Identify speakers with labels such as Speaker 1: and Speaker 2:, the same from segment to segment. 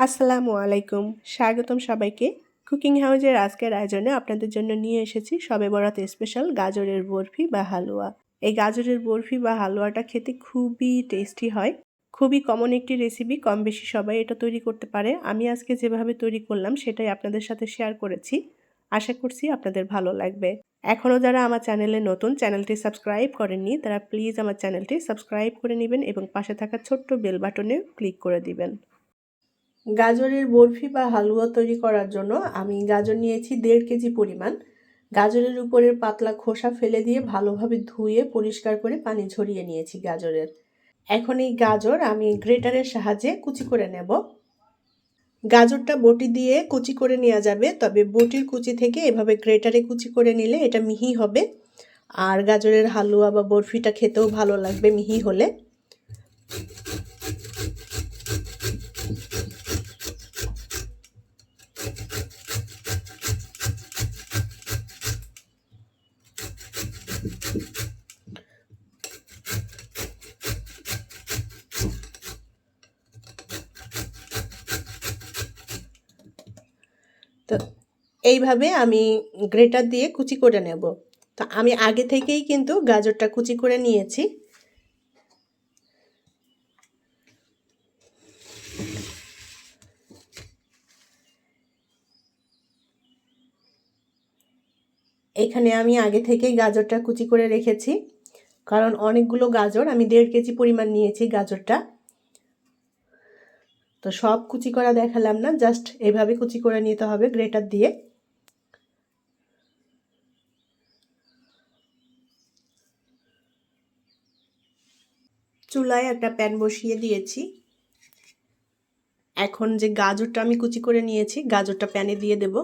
Speaker 1: আসসালামু আলাইকুম। স্বাগতম সবাইকে। কুকিং হাউজের আজকের আয়োজনে আপনাদের জন্য নিয়ে এসেছি সবে বরাত স্পেশাল গাজরের বরফি বা হালুয়া। এই গাজরের বরফি বা হালুয়াটা খেতে খুবই টেস্টি হয়। খুবই কমন একটি রেসিপি কম বেশি সবাই এটা তৈরি করতে পারে। আমি আজকে যেভাবে তৈরি করলাম সেটাই আপনাদের সাথে শেয়ার করেছি। আশা করছি আপনাদের ভালো লাগবে। এখনও যারা আমার চ্যানেলে নতুন, চ্যানেলটি সাবস্ক্রাইব করেননি, তারা প্লিজ আমার চ্যানেলটি সাবস্ক্রাইব করে নেবেন এবং পাশে থাকা ছোট্ট বেল বাটনে ক্লিক করে দিবেন। গাজরের বরফি বা হালুয়া তৈরি করার জন্য আমি গাজর নিয়েছি দেড় কেজি পরিমাণ। গাজরের উপরের পাতলা খোসা ফেলে দিয়ে ভালোভাবে ধুয়ে পরিষ্কার করে পানি ঝরিয়ে নিয়েছি গাজরের। এখন এই গাজর আমি গ্রেটারের সাহায্যে কুচি করে নেব। গাজরটা বটি দিয়ে কুচি করে নেওয়া যাবে, তবে বটির কুচি থেকে এভাবে গ্রেটারে কুচি করে নিলে এটা মিহি হবে। আর গাজরের হালুয়া বা বরফিটা খেতেও ভালো লাগবে মিহি হলে। তো এইভাবে আমি গ্রেটার দিয়ে কুচি করে নেব। তো আমি আগে থেকেই কিন্তু গাজরটা কুচি করে নিয়েছি। এখানে আমি আগে থেকেই গাজরটা কুচি করে রেখেছি। কারণ অনেকগুলো গাজর, আমি দেড় কেজি পরিমাণ নিয়েছি গাজরটা। তো সব কুচি করা দেখালাম না জাস্ট এভাবে কুচি করে নিতে হবে গ্রেটার দিয়ে। চুলায় একটা প্যান বসিয়ে দিয়েছি। এখন যে গাজরটা আমি কুচি করে নিয়েছি, গাজরটা প্যানে দিয়ে দেবো।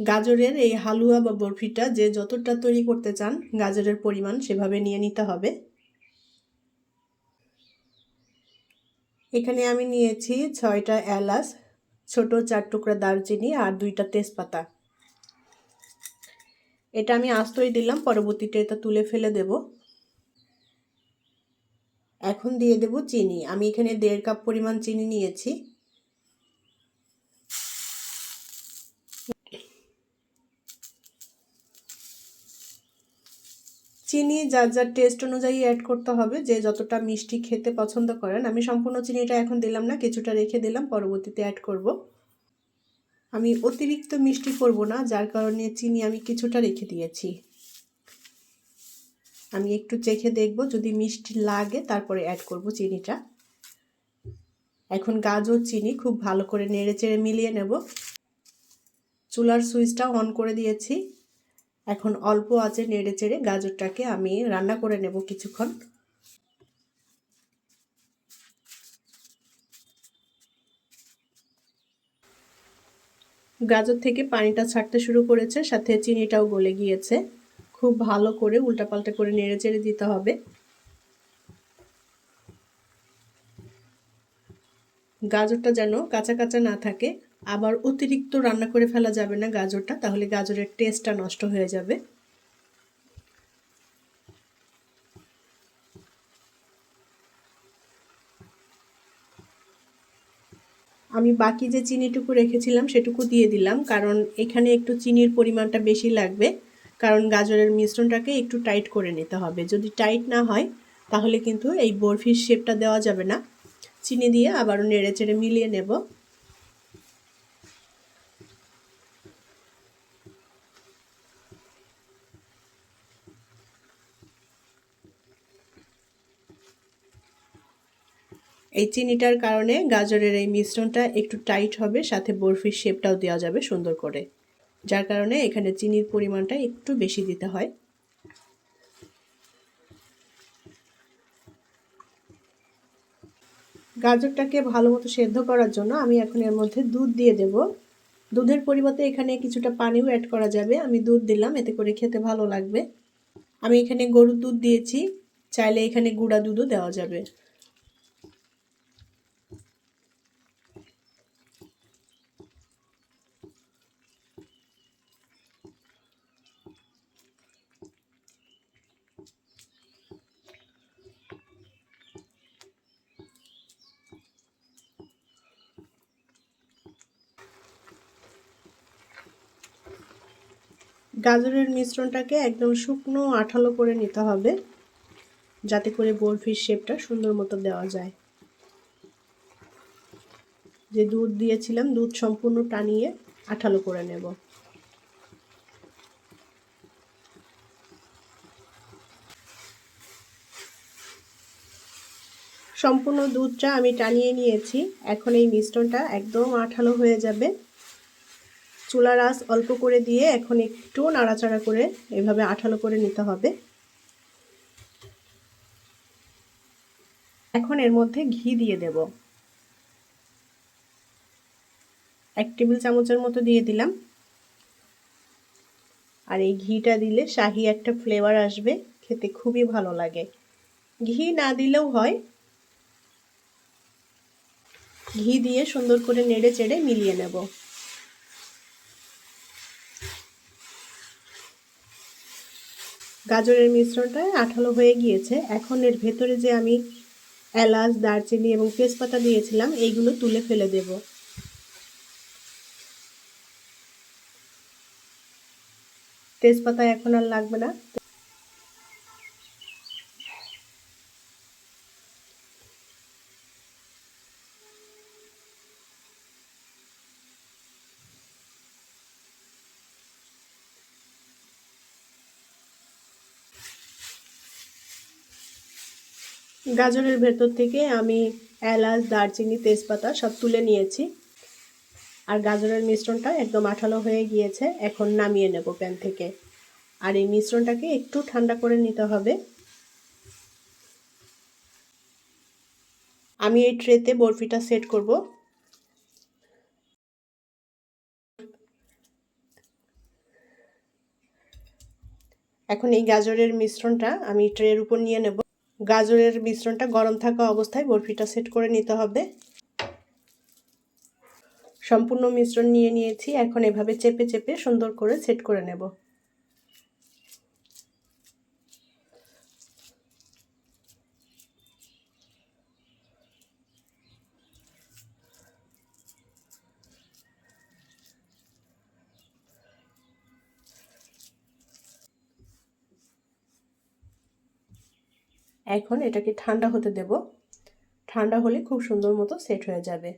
Speaker 1: গাজরের এই হালুয়া বা বরফিটা যে যতটা তৈরি করতে চান, গাজরের পরিমাণ সেভাবে নিয়ে নিতে হবে। এখানে আমি নিয়েছি ছয়টা এলাচ, ছোট চার টুকরা দারচিনি আর দুইটা তেজপাতা। এটা আমি আস্তই দিলাম, পরবর্তীতে এটা তুলে ফেলে দেব। এখন দিয়ে দেব চিনি। আমি এখানে দেড় কাপ পরিমাণ চিনি নিয়েছি চিনি যার যার টেস্ট অনুযায়ী অ্যাড করতে হবে, যে যতটা মিষ্টি খেতে পছন্দ করেন। আমি সম্পূর্ণ চিনিটা এখন দিলাম না, কিছুটা রেখে দিলাম, পরবর্তীতে অ্যাড করব। আমি অতিরিক্ত মিষ্টি করব না, যার কারণে চিনি আমি কিছুটা রেখে দিয়েছি। আমি একটু চেখে দেখব, যদি মিষ্টি লাগে, তারপরে অ্যাড করব চিনিটা। এখন গাজর চিনি খুব ভালো করে নেড়ে চেড়ে মিলিয়ে নেব। চুলার সুইচটা অন করে দিয়েছি। এখন অল্প আঁচে নেড়ে চেড়ে গাজরটাকে আমি রান্না করে নেব কিছুক্ষণ। গাজর থেকে পানিটা ছাড়তে শুরু করেছে, সাথে চিনিটাও গলে গিয়েছে। খুব ভালো করে উল্টাপাল্টা করে নেড়ে চেড়ে দিতে হবে। গাজরটা যেন কাঁচা কাঁচা না থাকে আবার অতিরিক্ত রান্না করে ফেলা যাবে না গাজরটা, তাহলে গাজরের টেস্টটা নষ্ট হয়ে যাবে। আমি বাকি যে চিনিটুকু রেখেছিলাম সেটুকু দিয়ে দিলাম, কারণ এখানে একটু চিনির পরিমাণটা বেশি লাগবে, কারণ গাজরের মিশ্রণটাকে একটু টাইট করে নিতে হবে। যদি টাইট না হয়, তাহলে কিন্তু এই বরফির শেপটা দেওয়া যাবে না। চিনি দিয়ে আবারও নেড়ে চেড়ে মিলিয়ে নেব। এই চিনিটার কারণে গাজরের এই মিশ্রণটা একটু টাইট হবে, সাথে বরফির শেপটাও দেওয়া যাবে সুন্দর করে। যার কারণে এখানে চিনির পরিমাণটা একটু বেশি দিতে হয়। গাজরটাকে ভালো মতো সেদ্ধ করার জন্য আমি এখন এর মধ্যে দুধ দিয়ে দেব। দুধের পরিবর্তে এখানে কিছুটা পানিও অ্যাড করা যাবে। আমি দুধ দিলাম, এতে করে খেতে ভালো লাগবে। আমি এখানে গরুর দুধ দিয়েছি, চাইলে এখানে গুঁড়া দুধও দেওয়া যাবে। গাজরের মিশ্রণটাকে একদম শুকনো আঠালো করে নিতে হবে, যাতে করে বরফির শেপটা সুন্দর মতো দেওয়া যায়। যে দুধ দিয়েছিলাম, দুধ সম্পূর্ণ টানিয়ে আঠালো করে নেব। সম্পূর্ণ দুধটা আমি টানিয়ে নিয়েছি। এখন এই মিশ্রণটা একদম আঠালো হয়ে যাবে। চুলার আঁচ অল্প করে দিয়ে এখন একটু নাড়াচাড়া করে এভাবে আঠালো করে নিতে হবে। এখন এর মধ্যে ঘি দিয়ে দেব। এক টেবিল চামচের মতো দিয়ে দিলাম। আর এই ঘিটা দিলে শাহি একটা ফ্লেভার আসবে, খেতে খুবই ভালো লাগে। ঘি না দিলেও হয়। ঘি দিয়ে সুন্দর করে নেড়ে চেড়ে মিলিয়ে নেব। গাজরের মিশ্রণটা আঠালো হয়ে গিয়েছে। এখন এর ভেতরে যে আমি এলাচ, দারচিনি এবং তেজপাতা দিয়েছিলাম, এইগুলো তুলে ফেলে দেব। তেজপাতা এখন আর লাগবে না। গাজরের ভেতর থেকে আমি এলাচ, দারচিনি, তেজপাতা সব তুলে নিয়েছি। আর গাজরের মিশ্রণটা একদম আঠালো হয়ে গিয়েছে, এখন নামিয়ে নেব প্যান থেকে। আর এই মিশ্রণটাকে একটু ঠান্ডা করে নিতে হবে। আমি এই ট্রেতে বরফিটা সেট করব। এখন এই গাজরের মিশ্রণটা আমি ট্রের উপর নিয়ে নেব। গাজরের মিশ্রণটা গরম থাকা অবস্থায় বরফিটা সেট করে নিতে হবে। সম্পূর্ণ মিশ্রণ নিয়ে নিয়েছি, এখন এভাবে চেপে চেপে সুন্দর করে সেট করে নেব। এখন এটাকে ঠান্ডা হতে দেব। ঠান্ডা হলে খুব সুন্দর মতো সেট হয়ে যাবে।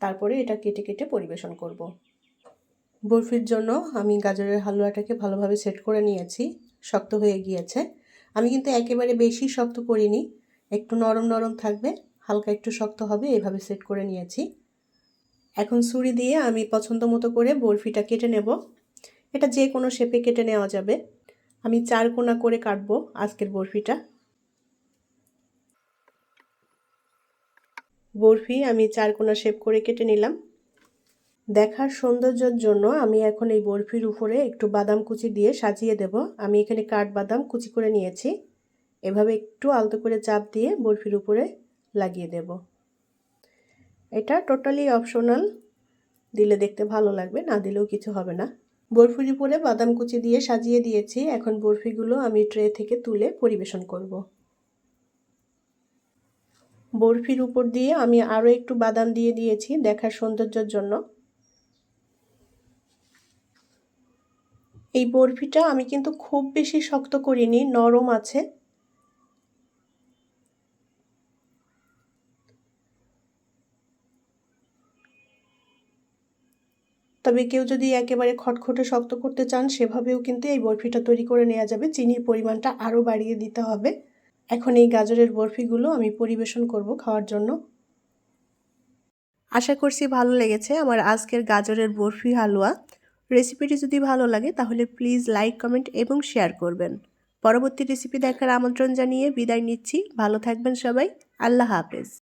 Speaker 1: তারপরে এটা কেটে কেটে পরিবেশন করব। বরফির জন্য আমি গাজরের হালুয়াটাকে ভালোভাবে সেট করে নিয়েছি। শক্ত হয়ে গিয়েছে। আমি কিন্তু একেবারে বেশি শক্ত করিনি। একটু নরম নরম থাকবে। হালকা একটু শক্ত হবে, এভাবে সেট করে নিয়েছি। এখন ছুরি দিয়ে আমি পছন্দ মতো করে বরফিটা কেটে নেব। এটা যে কোনো শেপে কেটে নেওয়া যাবে। আমি চার কোনা করে কাটবো আজকের বরফিটা। বরফি, আমি চারকোনা শেপ করে কেটে নিলাম। দেখার সৌন্দর্যের জন্য আমি এখন এই বরফির উপরে একটু বাদাম কুচি দিয়ে সাজিয়ে দেব। আমি এখানে কাঠ বাদাম কুচি করে নিয়েছি। এভাবে একটু আলতো করে চাপ দিয়ে বরফির উপরে লাগিয়ে দেব। এটা টোটালি অপশনাল। দিলে দেখতে ভালো লাগবে, না দিলেও কিছু হবে না। বরফির উপরে বাদাম কুচি দিয়ে সাজিয়ে দিয়েছি। এখন বরফিগুলো আমি ট্রে থেকে তুলে পরিবেশন করব। বরফির উপর দিয়ে আমি আরও একটু বাদাম দিয়ে দিয়েছি দেখার সৌন্দর্যের জন্য। এই বরফিটা আমি কিন্তু খুব বেশি শক্ত করিনি, নরম আছে। তবে কেউ যদি একেবারে খটখটে শক্ত করতে চান, সেভাবেও কিন্তু এই বরফিটা তৈরি করে নেওয়া যাবে। চিনির পরিমাণটা আরও বাড়িয়ে দিতে হবে। এখন এই গাজরের বরফিগুলো আমি পরিবেশন করব খাওয়ার জন্য। আশা করছি ভালো লেগেছে আমার আজকের গাজরের বরফি হালুয়া। রেসিপিটি যদি ভালো লাগে তাহলে প্লিজ লাইক, কমেন্ট এবং শেয়ার করবেন। পরবর্তী রেসিপি দেখার আমন্ত্রণ জানিয়ে বিদায় নিচ্ছি। ভালো থাকবেন সবাই। আল্লাহ হাফেজ।